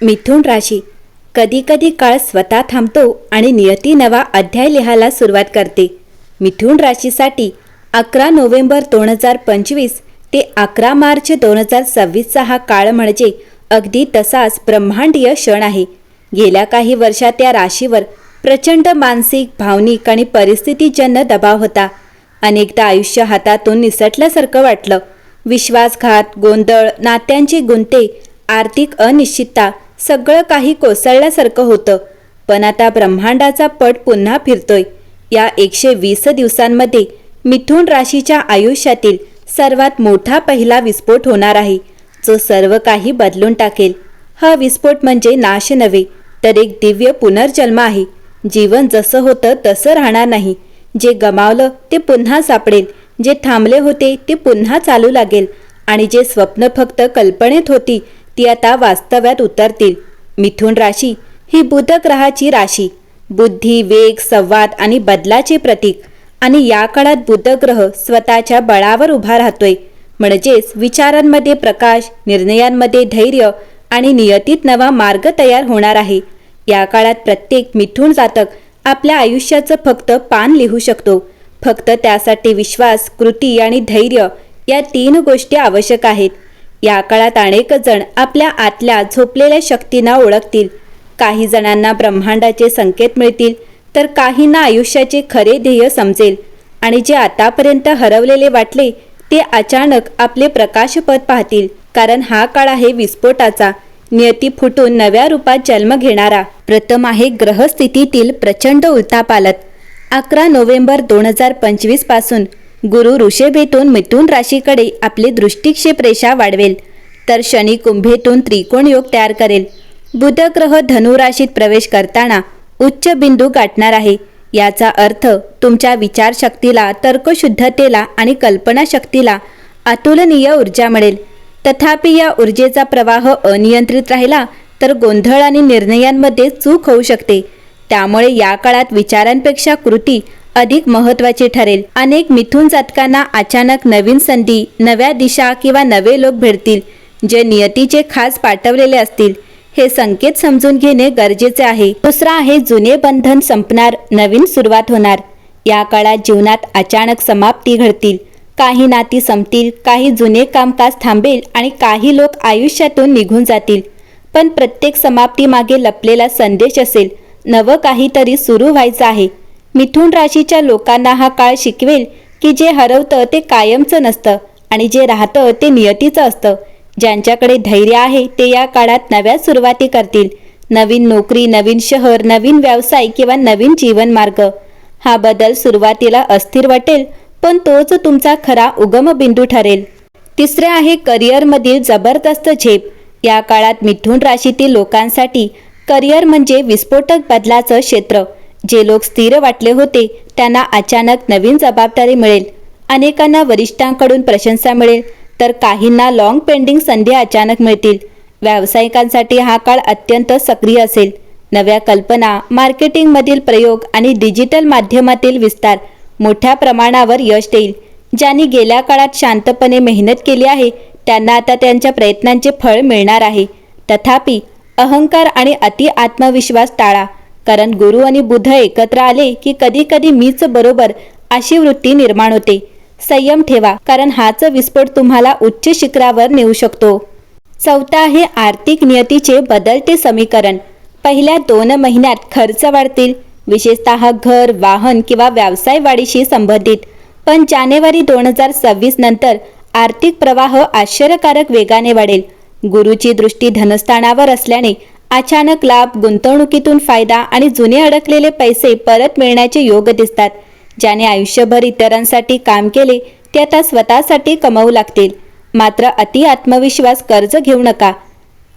मिथुन राशी. कधी कधी काळ स्वतः थांबतो आणि नियती नवा अध्याय लिहायला सुरुवात करते. मिथुन राशीसाठी अकरा नोव्हेंबर दोन हजार पंचवीस ते अकरा मार्च दोन हजार सव्वीसचा हा काळ म्हणजे अगदी तसाच ब्रह्मांडीय क्षण आहे. गेल्या काही वर्षात या राशीवर प्रचंड मानसिक भावनिक आणि परिस्थितीजन्य दबाव होता. अनेकदा आयुष्य हातातून निसटल्यासारखं वाटलं. विश्वासघात गोंधळ नात्यांची गुंते आर्थिक अनिश्चितता सगळं काही कोसळल्यासारखं होतं. पण आता ब्रह्मांडाचा पट पुन्हा फिरतोय. या एकशे वीस दिवसांमध्ये मिथुन राशीच्या आयुष्यातील सर्वात मोठा पहिला विस्फोट होणार आहे जो सर्व काही बदलून टाकेल. हा विस्फोट म्हणजे नाश नव्हे तर एक दिव्य पुनर्जन्म आहे. जीवन जसं होतं तसं राहणार नाही. जे गमावलं ते पुन्हा सापडेल जे थांबले होते ते पुन्हा चालू लागेल. आणि जे स्वप्न फक्त कल्पनेत होती ती आता वास्तव्यात उतरतील. मिथुन राशी ही बुध ग्रहाची राशी. बुद्धी वेग संवाद आणि बदलाचे प्रतीक. आणि या काळात बुध ग्रह स्वतःच्या बळावर उभा राहतोय. म्हणजेच विचारांमध्ये प्रकाश निर्णयांमध्ये धैर्य आणि नियतीत नवा मार्ग तयार होणार आहे. या काळात प्रत्येक मिथुन जातक आपल्या आयुष्याचं फक्त पान लिहू शकतो. फक्त त्यासाठी विश्वास कृती आणि धैर्य या तीन गोष्टी आवश्यक आहेत. या काळात अनेक जण आपल्या आतल्या झोपलेल्या शक्तींना ओळखतील. काही जणांना ब्रह्मांडाचे संकेत मिळतील तर काहींना आयुष्याचे खरे ध्येय समजेल. आणि जे आतापर्यंत हरवलेले वाटले ते अचानक आपले प्रकाशपद पाहतील. कारण हा काळ आहे विस्फोटाचा. नियती फुटून नव्या रूपात जन्म घेणारा. प्रथम आहे ग्रहस्थितीतील प्रचंड उलथापालत अकरा नोव्हेंबर दोन हजार पंचवीसपासून गुरु ऋषभेतून मिथुन राशीकडे आपली दृष्टिक्षेप रेषा वाढवेल. तर शनी कुंभेतून त्रिकोण योग तयार करेल. बुध ग्रह प्रवेश करताना उच्च बिंदू गाठणार आहे. याचा अर्थ तुमच्या विचारशक्तीला तर्कशुद्धतेला आणि कल्पनाशक्तीला अतुलनीय ऊर्जा मिळेल. तथापि या ऊर्जेचा प्रवाह अनियंत्रित राहिला तर गोंधळ आणि निर्णयांमध्ये चूक होऊ शकते. त्यामुळे या काळात विचारांपेक्षा कृती अधिक महत्त्वाचे ठरेल. अनेक मिथुन जातकांना अचानक नवीन संधी नव्या दिशा किंवा नवे लोक भेटतील जे नियतीचे खास पाठवलेले असतील. हे संकेत समजून घेणे गरजेचे आहे. दुसरा आहे जुने बंधन संपणार नवीन सुरुवात होणार. या काळात जीवनात अचानक समाप्ती घडतील. काही नाती संपतील काही जुने कामकाज थांबेल आणि काही लोक आयुष्यातून निघून जातील. पण प्रत्येक समाप्तीमागे लपलेला संदेश असेल नवं काहीतरी सुरू व्हायचं आहे. मिथुन राशीच्या लोकांना हा काळ शिकवेल की जे हरवतं ते कायमचं नसतं आणि जे राहतं ते नियतीचं असतं. ज्यांच्याकडे धैर्य आहे ते या काळात नव्या सुरुवाती करतील. नवीन नोकरी नवीन शहर नवीन व्यवसाय किंवा नवीन जीवनमार्ग. हा बदल सुरुवातीला अस्थिर वाटेल पण तोच तुमचा खरा उगम बिंदू ठरेल. तिसरे आहे करिअरमधील जबरदस्त झेप. या काळात मिथुन राशीतील लोकांसाठी करिअर म्हणजे विस्फोटक बदलाचं क्षेत्र. जे लोक स्थिर वाटले होते त्यांना अचानक नवीन जबाबदारी मिळेल. अनेकांना वरिष्ठांकडून प्रशंसा मिळेल तर काहींना लॉंग पेंडिंग संधी अचानक मिळतील. व्यावसायिकांसाठी हा काळ अत्यंत सक्रिय असेल. नव्या कल्पना मार्केटिंगमधील प्रयोग आणि डिजिटल माध्यमातील विस्तार मोठ्या प्रमाणावर यश देईल. ज्यांनी गेल्या काळात शांतपणे मेहनत केली आहे त्यांना आता त्यांच्या प्रयत्नांचे फळ मिळणार आहे. तथापि अहंकार आणि अति आत्मविश्वास टाळा. कारण गुरु आणि बुध एकत्र आले की कधी कधी मीच बरोबर अशी वृत्ती निर्माण होते. संयम ठेवा कारण हाच विस्फोट तुम्हाला उच्च शिखरावर नेऊ शकतो. चौथा आहे आर्थिक नियतीचे बदलते समीकरण. पहिल्या दोन महिन्यात खर्च वाढतील विशेषतः घर वाहन किंवा व्यवसाय वाढीशी संबंधित. पण जानेवारी दोन हजार सव्वीस नंतर आर्थिक प्रवाह आश्चर्यकारक वेगाने वाढेल. गुरुची दृष्टी धनस्थानावर असल्याने अचानक लाभ गुंतवणुकीतून फायदा आणि जुने अडकलेले पैसे परत मिळण्याचे योग दिसतात. ज्याने आयुष्यभर इतरांसाठी काम केले ते आता स्वतःसाठी कमवू लागतील. मात्र अति आत्मविश्वास कर्ज घेऊ नका.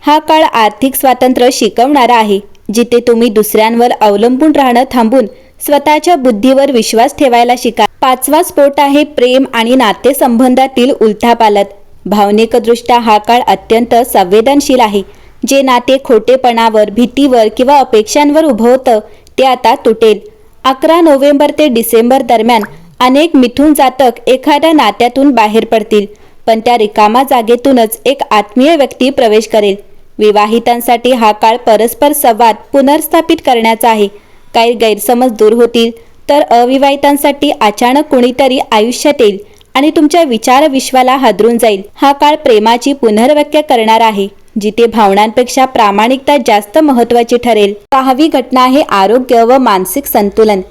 हा काळ आर्थिक स्वातंत्र्य शिकवणारा आहे जिथे तुम्ही दुसऱ्यांवर अवलंबून राहणं थांबून स्वतःच्या बुद्धीवर विश्वास ठेवायला शिका. पाचवा स्फोट आहे प्रेम आणि नातेसंबंधातील उलथापालत. भावनिकदृष्ट्या हा काळ अत्यंत संवेदनशील आहे. जे नाते खोटेपणावर भीतीवर किंवा अपेक्षांवर उभं होतं ते आता तुटेल. अकरा नोव्हेंबर ते डिसेंबर दरम्यान अनेक मिथून जातक एखाद्या नात्यातून बाहेर पडतील पण त्या रिकामा जागेतूनच एक आत्मीय व्यक्ती प्रवेश करेल. विवाहितांसाठी हा काळ परस्पर संवाद पुनर्स्थापित करण्याचा आहे. काही गैरसमज दूर होतील तर अविवाहितांसाठी अचानक कुणीतरी आयुष्यात येईल आणि तुमच्या विचारविश्वाला हादरून जाईल. हा काळ प्रेमाची पुनर्व्याख्या करणार आहे. जिथे भावनांपेक्षा प्रामाणिकता जास्त महत्वाची ठरेल. सहावी घटना आहे आरोग्य व मानसिक संतुलन.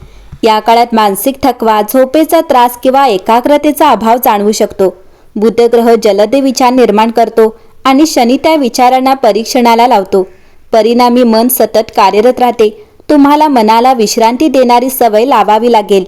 या काळात मानसिक थकवा झोपेचा त्रास किंवा एकाग्रतेचा अभाव जाणवू शकतो. बुधग्रह जलदे विचार निर्माण करतो आणि शनी त्या विचारांना परीक्षणाला लावतो. परिणामी मन सतत कार्यरत राहते. तुम्हाला मनाला विश्रांती देणारी सवय लावावी लागेल.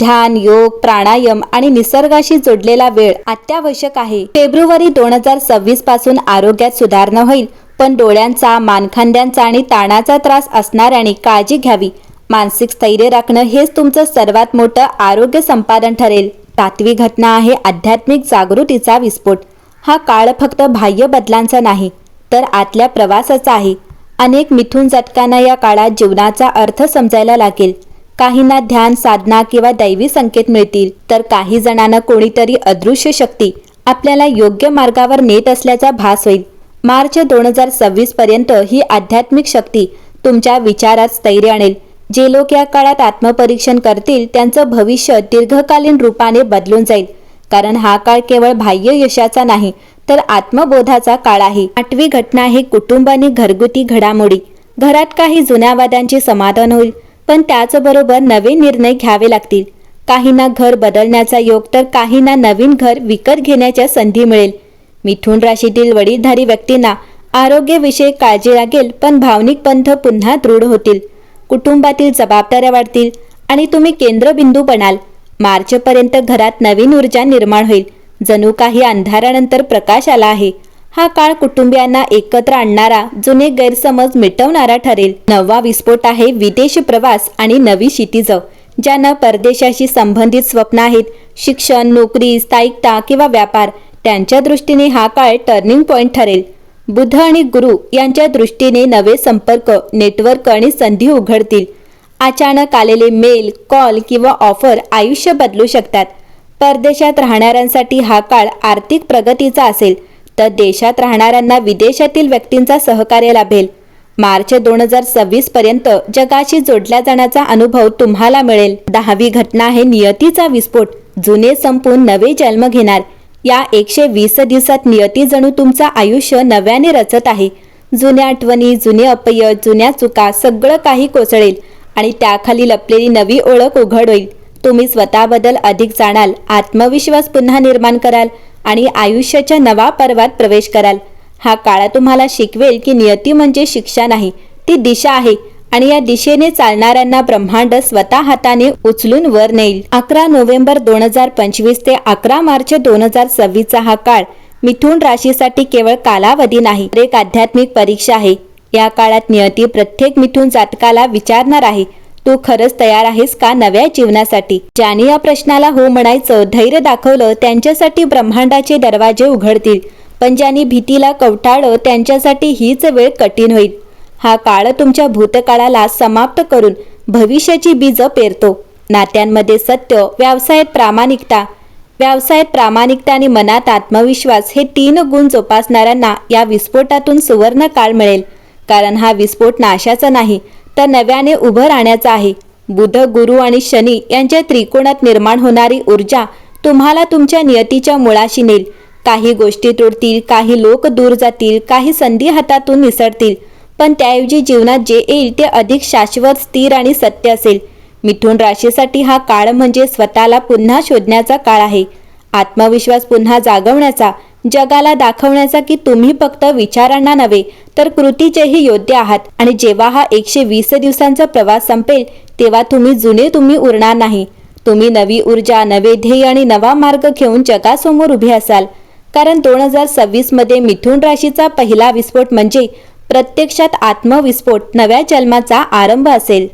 ध्यान योग प्राणायाम आणि निसर्गाशी जोडलेला वेळ अत्यावश्यक आहे. फेब्रुवारी दोन हजार सव्वीसपासून आरोग्यात सुधारणा होईल पण डोळ्यांचा मानखांद्यांचा आणि ताणाचा त्रास असणाऱ्याने काळजी घ्यावी. मानसिक स्थैर्य राखणं हेच तुमचं सर्वात मोठं आरोग्य संपादन ठरेल. सातवी घटना आहे आध्यात्मिक जागृतीचा विस्फोट. हा काळ फक्त बाह्य बदलांचा नाही तर आतल्या प्रवासाचा आहे. अनेक मिथून जटकांना या काळात जीवनाचा अर्थ समजायला लागेल. काहींना ध्यान साधना किंवा दैवी संकेत मिळतील तर काही जणांना कोणीतरी अदृश्य शक्ती. आपल्याला योग्य मार्गावर नेत असल्याचा भास होईल. मार्च दोन हजार सव्वीस पर्यंत ही आध्यात्मिक शक्ती तुमच्या विचारात स्थैर्य आणेल. जे लोक या काळात आत्मपरीक्षण करतील त्यांचं भविष्य दीर्घकालीन रूपाने बदलून जाईल. कारण हा काळ केवळ बाह्य यशाचा नाही तर आत्मबोधाचा काळ आहे. आठवी घटना आहे कुटुंब आणि घरगुती घडामोडी. घरात काही जुन्या वादांचे समाधान होईल. पण त्याचबरोबर नवे निर्णय घ्यावे लागतील. काहींना घर बदलण्याचा योग तर काहींना नवीन घर विकत घेण्याच्या संधी मिळेल. मिथुन राशीतील वडीलधारी व्यक्तींना आरोग्यविषयक काळजी लागेल पण भावनिक पंथ पुन्हा दृढ होतील. कुटुंबातील जबाबदाऱ्या वाढतील आणि तुम्ही केंद्रबिंदू बनाल. मार्चपर्यंत घरात नवीन ऊर्जा निर्माण होईल. जणू काही अंधारानंतर प्रकाश आला आहे. हा काळ कुटुंबियांना एकत्र आणणारा जुने गैरसमज मिटवणारा ठरेल. नववा विस्फोट आहे विदेश प्रवास आणि नवी क्षितिज ज्यांना परदेशाशी संबंधित स्वप्न आहेत. शिक्षण नोकरी स्थायिकता किंवा व्यापार त्यांच्या दृष्टीने हा काळ टर्निंग पॉइंट ठरेल. बुध आणि गुरु यांच्या दृष्टीने नवे संपर्क नेटवर्क आणि संधी उघडतील. अचानक आलेले मेल कॉल किंवा ऑफर आयुष्य बदलू शकतात. परदेशात राहणाऱ्यांसाठी हा काळ आर्थिक प्रगतीचा असेल. तर देशात राहणाऱ्यांना विदेशातील व्यक्तींचा सहकार्य लाभेल. मार्च दोन हजार सव्वीस पर्यंत जगाशी जोडल्या जाण्याचा अनुभव तुम्हाला मिळेल. दहावी घटना आहे नियतीचा विस्फोट. जुने संपून नवे जन्म घेणार. या एकशे वीस दिवसात नियती जणू तुमचं आयुष्य नव्याने रचत आहे. जुन्या आठवणी जुने अपयश जुन्या चुका सगळं काही कोसळेल आणि त्याखाली लपलेली नवी ओळख उघड होईल. तुम्ही स्वतःबद्दल अधिक जाणाल आत्मविश्वास पुन्हा निर्माण कराल आणि आयुष्याच्या नवा पर्वात प्रवेश कराल. हा काळ तुम्हाला शिकवेल की नियती म्हणजे शिक्षा नाही ती दिशा आहे आणि या दिशेने चालणाऱ्यांना ब्रह्मांड स्वतः हाताने उचलून वर नेईल. अकरा नोव्हेंबर दोन हजार पंचवीस ते अकरा मार्च दोन हजार सव्वीसचा हा काळ मिथुन राशीसाठी केवळ कालावधी नाही तर एक आध्यात्मिक परीक्षा आहे. या काळात नियती प्रत्येक मिथुन जातकाला विचारणार आहे तू खरंच तयार आहेस का नव्या जीवनासाठी? ज्याने या प्रश्नाला हो म्हणायचं धैर्य दाखवलं त्यांच्यासाठी ब्रह्मांडाचे दरवाजे उघडतील. पण ज्यांनी भीतीला कवटाळलं त्यांच्यासाठी हीच वेळ कठीण होईल. हा काळ तुमच्या भूतकाळाला समाप्त करून भविष्याची बीज पेरतो. नात्यांमध्ये सत्य व्यवसायात प्रामाणिकता. व्यवसायात प्रामाणिकता आणि मनात आत्मविश्वास हे तीन गुण जोपासणाऱ्यांना या विस्फोटातून सुवर्ण काळ मिळेल. कारण हा विस्फोट नाशाचा नाही तर नव्याने उभं राहण्याचा आहे. बुध गुरु आणि शनी यांच्या त्रिकोणात निर्माण होणारी ऊर्जा तुम्हाला तुमच्या नियतीच्या मुळाशी नेईल. काही गोष्टी तुडतील काही लोक दूर जातील काही संधी हातातून निसरतील पण त्याऐवजी जीवनात जे येईल ते अधिक शाश्वत स्थिर आणि सत्य असेल. मिथुन राशीसाठी हा काळ म्हणजे स्वतःला पुन्हा शोधण्याचा काळ आहे. आत्मविश्वास पुन्हा जागवण्याचा जगाला दाखवण्याचा की तुम्ही फक्त विचारांना नव्हे तर कृतीचेही योद्धे आहात. आणि जेव्हा हा एकशे वीस दिवसांचा प्रवास संपेल तेव्हा तुम्ही जुने तुम्ही उरणार नाही. तुम्ही नवी ऊर्जा नवे ध्येय आणि नवा मार्ग घेऊन जगासमोर उभे असाल. कारण दोन हजार सव्वीसमध्ये मिथुन राशीचा पहिला विस्फोट म्हणजे प्रत्यक्षात आत्मविस्फोट नव्या जन्माचा आरंभ असेल.